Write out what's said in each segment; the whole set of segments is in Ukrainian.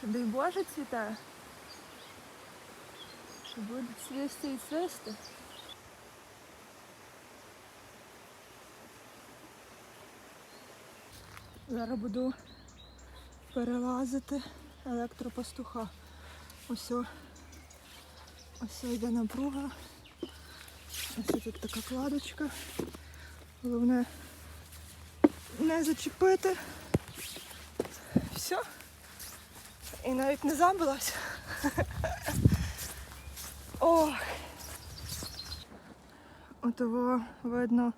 Що дай Боже цвіте. Що будуть свисти і свисти. Зараз буду перелазити електропастуха. Ось. Ось йде напруга. Ось тут така кладочка. Головне не зачепити. Все. І навіть не забилась. Ох. Отого видно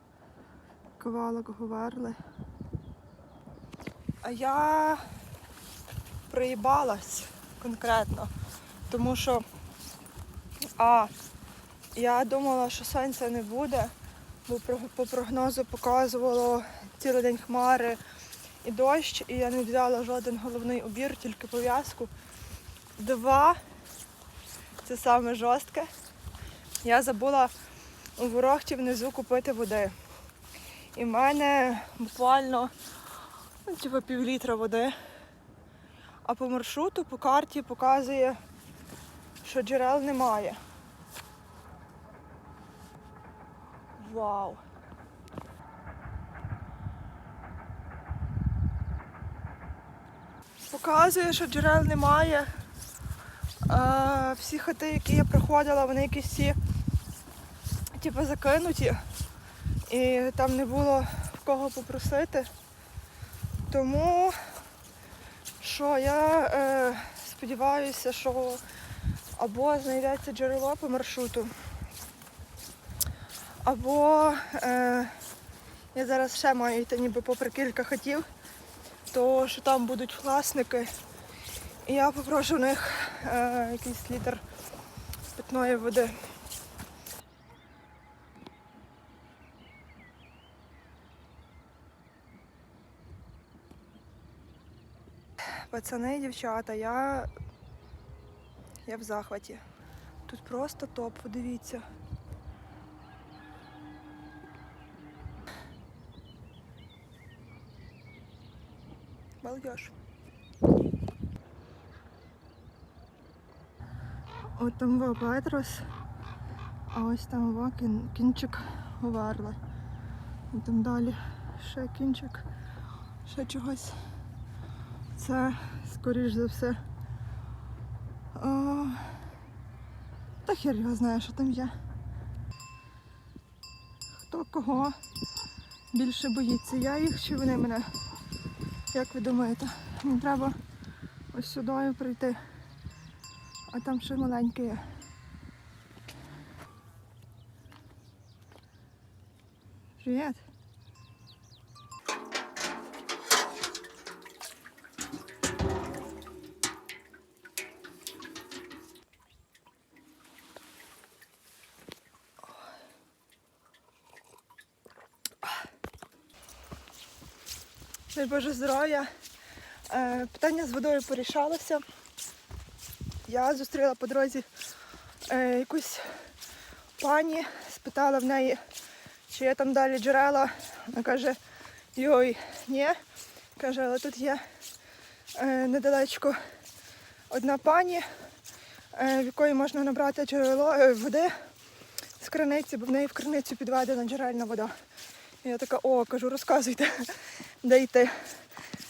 ковалок говерли. А я проїбалась конкретно, тому що а, я думала, що сонця не буде, бо по прогнозу показувало цілий день хмари і дощ, і я не взяла жоден головний убір, тільки пов'язку. Два, це саме жорстке. Я забула у ворогті внизу купити води. І в мене буквально ну, типу пів літра води. А по маршруту, по карті показує, що джерел немає. Вау! Показує, що джерел немає. А, всі хати, які я проходила, вони якісь всі типу, закинуті. І там не було в кого попросити. Тому що я е, сподіваюся, що або знайдеться джерело по маршруту, або е, я зараз ще маю йти ніби попри кілька хатів, то що там будуть власники. І я попрошу в них е, якийсь літр питної води. Пацани, дівчата, я. Я в захваті. Тут просто топ, подивіться. Балдеж. От там во Петрос, а ось там во кін, кінчик Говерли. І там далі ще кінчик, ще чогось. Це, скоріш за все. О, та хер його знає, що там є. Хто кого більше боїться? Я їх чи вони мене? Як ви думаєте? Мені треба ось сюди прийти. А там ще маленьке є. Привіт. Дай Боже здоров'я. Е, Питання з водою порішалося. Я зустріла по дорозі е, якусь пані, спитала в неї, чи є там далі джерела. Вона каже, йой, ні. Каже, але тут є е, недалечко одна пані, в якої можна набрати джерело води з криниці, бо в неї в криницю підведена джерельна вода. Я така, о, кажу, розказуйте, де йти.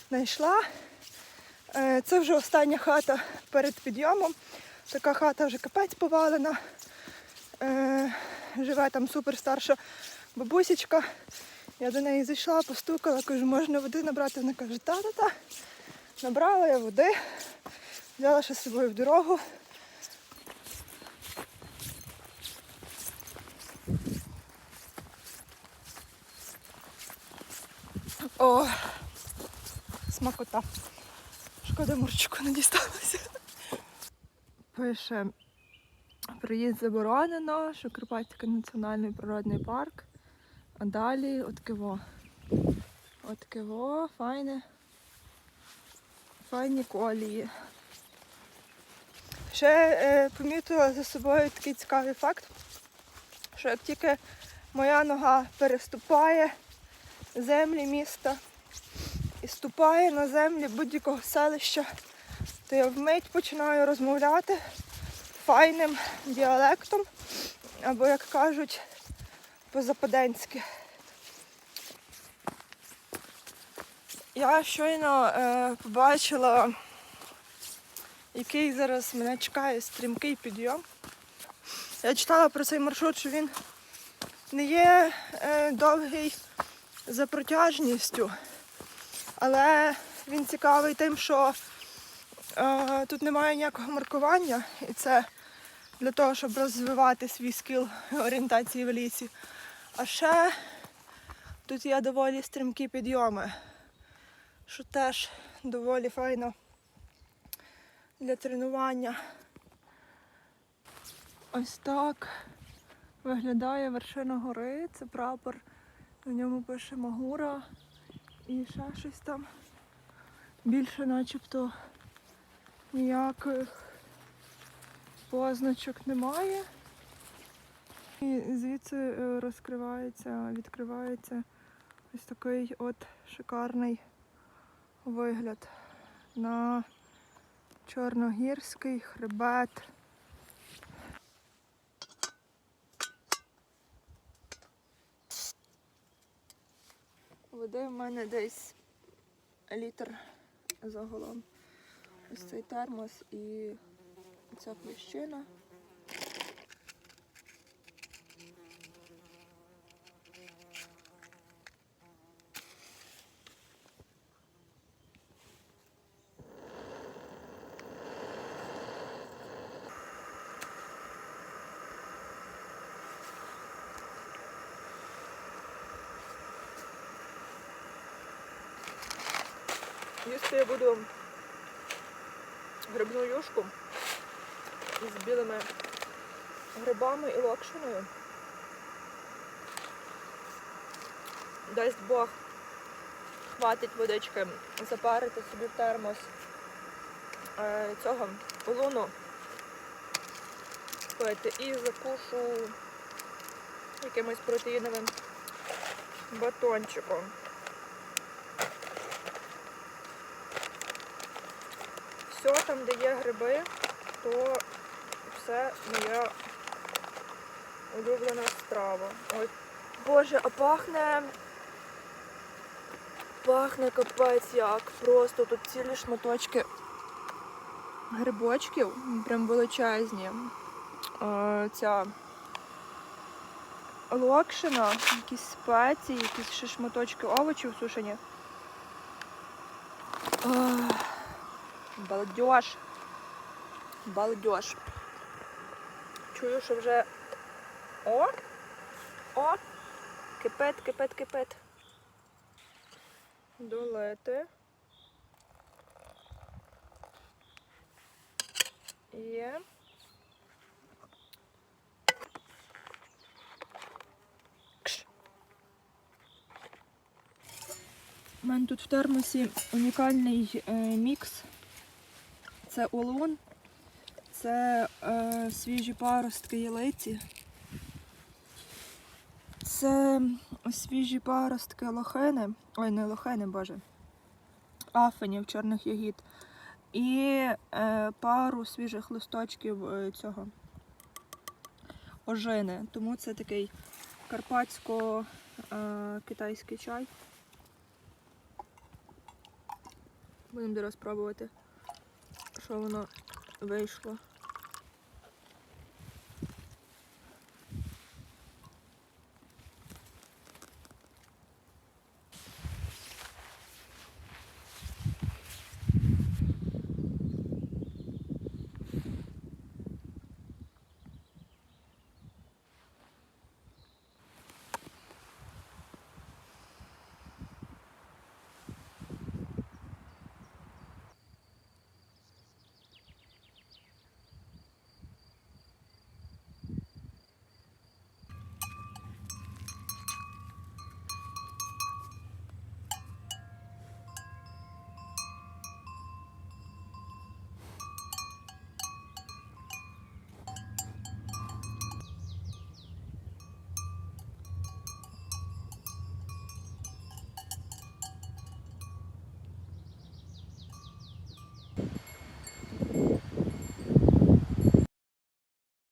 Знайшла. Е, Це вже остання хата перед підйомом. Така хата вже капець повалена. Е, Живе там суперстарша бабусечка. Я до неї зайшла, постукала, кажу, можна води набрати. Вона каже, та-та-та. Набрала я води, взяла ще з собою в дорогу. О, смакота. Шкода мурчику не дісталося. Пише, приїзд заборонено, що Карпатський національний природний парк. А далі от киво. От киво, файне. Файні колії. Ще е, помітила за собою такий цікавий факт, що як тільки моя нога переступає землі міста і ступає на землі будь-якого селища, то я вмить починаю розмовляти файним діалектом, або, як кажуть, по-западенськи. Я щойно е, побачила, який зараз мене чекає стрімкий підйом. Я читала про цей маршрут, що він не є е, довгий за протяжністю, але він цікавий тим, що е, тут немає ніякого маркування, і це для того, щоб розвивати свій скіл орієнтації в лісі. А ще тут є доволі стрімкі підйоми, що теж доволі файно для тренування. Ось так виглядає вершина гори. Це прапор. На ньому пише Магура і ще щось там. Більше начебто ніяких позначок немає. І звідси е, розкривається, відкривається ось такий от шикарний вигляд на Чорногірський хребет. Води в мене десь літр загалом. Ось цей термос і ця площина. Їсти я буду грибну юшку з білими грибами і локшиною. Дасть Бог, хватить водички запарити собі в термос е, цього луну пити і закушу якимось протеїновим батончиком. Все там, де є гриби, то все моя улюблена страва. Ой, Боже, а пахне. Пахне капець як. Просто тут цілі шматочки грибочків, прям величезні. Е, ця локшина, якісь спеції, якісь ще шматочки овочів сушені. Ах. Балдеж. Балдеж. Чую, що вже... О! О! Кипить, кипить, кипить. Долити. Є. У мене тут в термосі унікальний е, мікс. Це олун, це е, свіжі паростки ялиці, це свіжі паростки лохини, ой, не лохини, боже, афенів чорних ягід. І е, пару свіжих листочків е, цього. Ожини. Тому це такий карпатсько-китайський чай. Будемо зараз пробувати що воно вийшло.